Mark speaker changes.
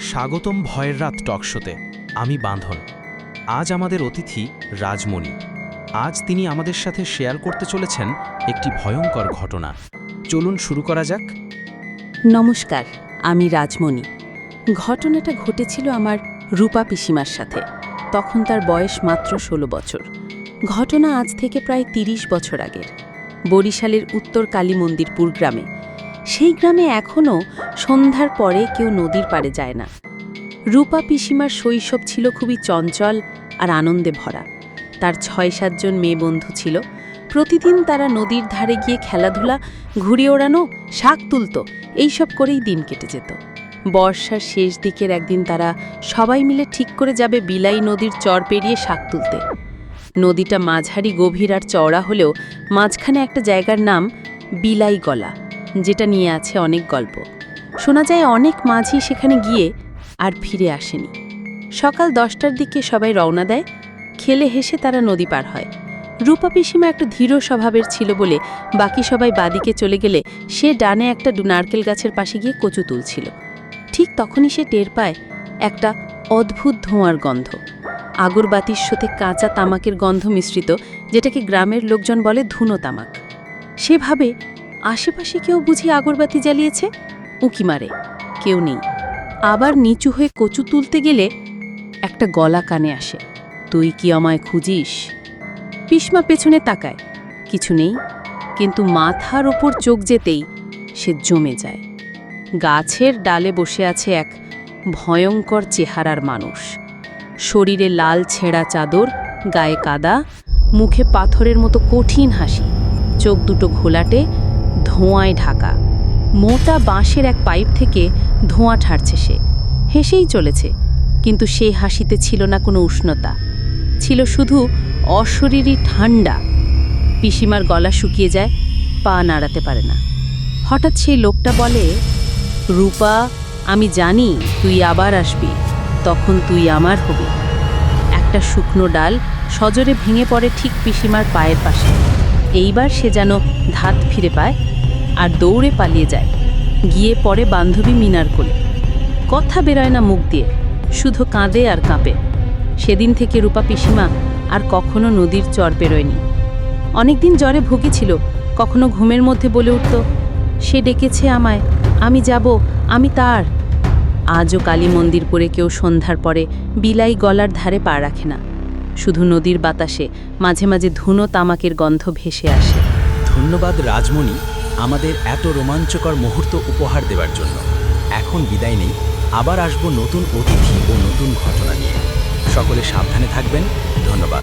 Speaker 1: স্বাগতম ভয়ের রাত টকশোতে আমি বাঁধন। আজ আমাদের অতিথি রাজমণি। আজ তিনি আমাদের সাথে শেয়ার করতে চলেছেন একটি ভয়ঙ্কর ঘটনা। চলুন শুরু করা যাক।
Speaker 2: নমস্কার, আমি রাজমণি। ঘটনাটা ঘটেছিল আমার রূপা পিসিমার সাথে। তখন তার বয়স মাত্র ষোলো বছর। ঘটনা আজ থেকে প্রায় তিরিশ বছর আগের। বরিশালের উত্তর কালী মন্দিরপুর গ্রামে সেই গ্রামে এখনও সন্ধ্যার পরে কেউ নদীর পাড়ে যায় না। রূপা পিসিমার শৈশব ছিল খুবই চঞ্চল আর আনন্দে ভরা। তার ছয় সাতজন মেয়ে বন্ধু ছিল। প্রতিদিন তারা নদীর ধারে গিয়ে খেলাধুলা, ঘুড়ি ওড়ানো, শাক তুলত, এইসব করেই দিন কেটে যেত। বর্ষার শেষ দিকের একদিন তারা সবাই মিলে ঠিক করে যাবে বিলাই নদীর চর পেরিয়ে শাক তুলতে। নদীটা মাঝারি গভীর আর চওড়া হলেও মাঝখানে একটা জায়গার নাম বিলাই গলা যেটা নিয়ে আছে অনেক গল্প। শোনা যায় অনেক মাঝি সেখানে গিয়ে আর ফিরে আসেনি। সকাল দশটার দিকে সবাই রওনা দেয়, খেলে হেসে তারা নদী পার হয়। রূপা পিসিমা একটা ধীর স্বভাবের ছিল বলে বাকি সবাই বাদিকে চলে গেলে সে ডানে একটা নারকেল গাছের পাশে গিয়ে কচু তুলছিল। ঠিক তখনই সে টের পায় একটা অদ্ভুত ধোঁয়ার গন্ধ। আগরবাতির সাথে কাঁচা তামাকের গন্ধ মিশ্রিত, যেটাকে গ্রামের লোকজন বলে ধুনো তামাক। সে ভাবে আশেপাশে কেউ বুঝি আগরবাতি জ্বালিয়েছে? উকি মারে, কেউ নেই। আবার নিচু হয়ে কচু তুলতে গেলে একটা গলা কানে আসে, তুই কি আমায় খুঁজিস? পিসমা পেছনে তাকায়, কিছু নেই, কিন্তু মাথার ওপর চোখ যেতেই সে জমে যায়। গাছের ডালে বসে আছে এক ভয়ঙ্কর চেহারার মানুষ। শরীরে লাল ছেঁড়া চাদর, গায়ে কাদা, মুখে পাথরের মতো কঠিন হাসি, চোখ দুটো ঘোলাটে ধোঁয়ায় ঢাকা। মোটা বাঁশের এক পাইপ থেকে ধোঁয়া ঠাড়ছে সে। হেসেই চলেছে, কিন্তু সেই হাসিতে ছিল না কোনো উষ্ণতা। ছিল শুধু অশরীরী ঠান্ডা পিসিমার গলা শুকিয়ে যায়, পা নাড়াতে পারে না। হঠাৎ সেই লোকটা বলে, রূপা, আমি জানি তুই আবার আসবি, তখন তুই আমার হবি। একটা শুকনো ডাল সজোরে ভেঙে পড়ে ঠিক পিসিমার পায়ের পাশে। এইবার সে যেন ধাত ফিরে পায় আর দৌড়ে পালিয়ে যায়। গিয়ে পড়ে বান্ধবী মিনার কোলে। কথা বেরোয় না মুখ দিয়ে, শুধু কাঁদে আর কাঁপে। সেদিন থেকে রূপা পিসিমা আর কখনো নদীর চর পেরোয়নি। অনেকদিন জ্বরে ভুগেছিল, কখনো ঘুমের মধ্যে বলে উঠত, সে ডেকেছে আমায়, আমি যাব, আমি তার। আজও কালী মন্দির পরে কেউ সন্ধ্যার পরে বিলাই গলার ধারে পা রাখে না। শুধু নদীর বাতাসে মাঝে মাঝে ধুনো তামাকের গন্ধ ভেসে আসে।
Speaker 1: ধন্যবাদ রাজমণি আমাদের এত রোমাঞ্চকর মুহূর্ত উপহার দেওয়ার জন্য। এখন বিদায় নেই, আবার আসব নতুন অতিথি ও নতুন ঘটনা নিয়ে। সকলে সাবধানে থাকবেন, ধন্যবাদ।